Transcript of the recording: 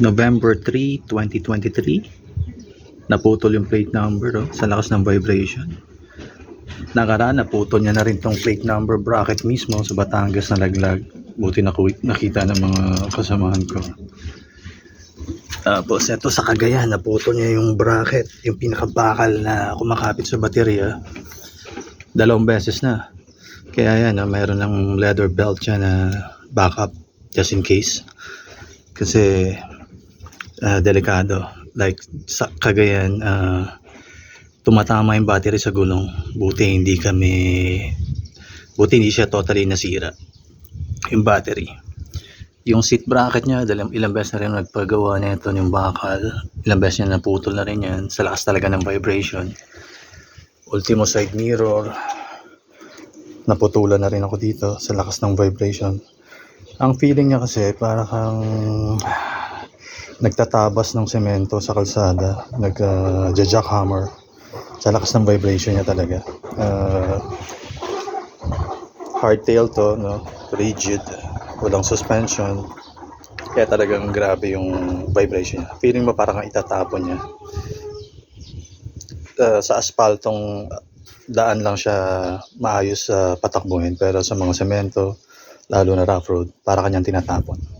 November 3, 2023. Naputol yung plate number oh, sa lakas ng vibration. Nakaraan, naputol niya na rin tong plate number bracket mismo sa Batangas na laglag. Buti na nakita ng mga kasamahan ko. Tapos ito sa Cagayan, naputol niya yung bracket, yung pinakabakal na kumakapit sa baterya. Dalawang beses na. Kaya yan, oh, mayroon ng leather belt siya na backup just in case. Kasi ah, delikado. Like sa Cagayan, ah, tumatama yung battery sa gulong. Buti hindi kami, buti hindi siya totally nasira. Yung battery. Yung seat bracket niya, dalang ilang beses na rin nagpagawa nito yung bakal. Ilang beses niya naputol na rin yan. Sa lakas talaga ng vibration. Ultimo side mirror. Naputulan na rin ako dito sa lakas ng vibration. Ang feeling niya kasi para kang nagtatabas ng semento sa kalsada, nag uh, jackhammer sa lakas ng vibration niya talaga. Uh, hardtail to, no? rigid, walang suspension. Kaya talagang grabe yung vibration niya. Feeling mo parang itatapon niya. Uh, sa aspaltong daan lang siya maayos sa patakbuhin pero sa mga semento lalo na rough road para kanyang tinatapon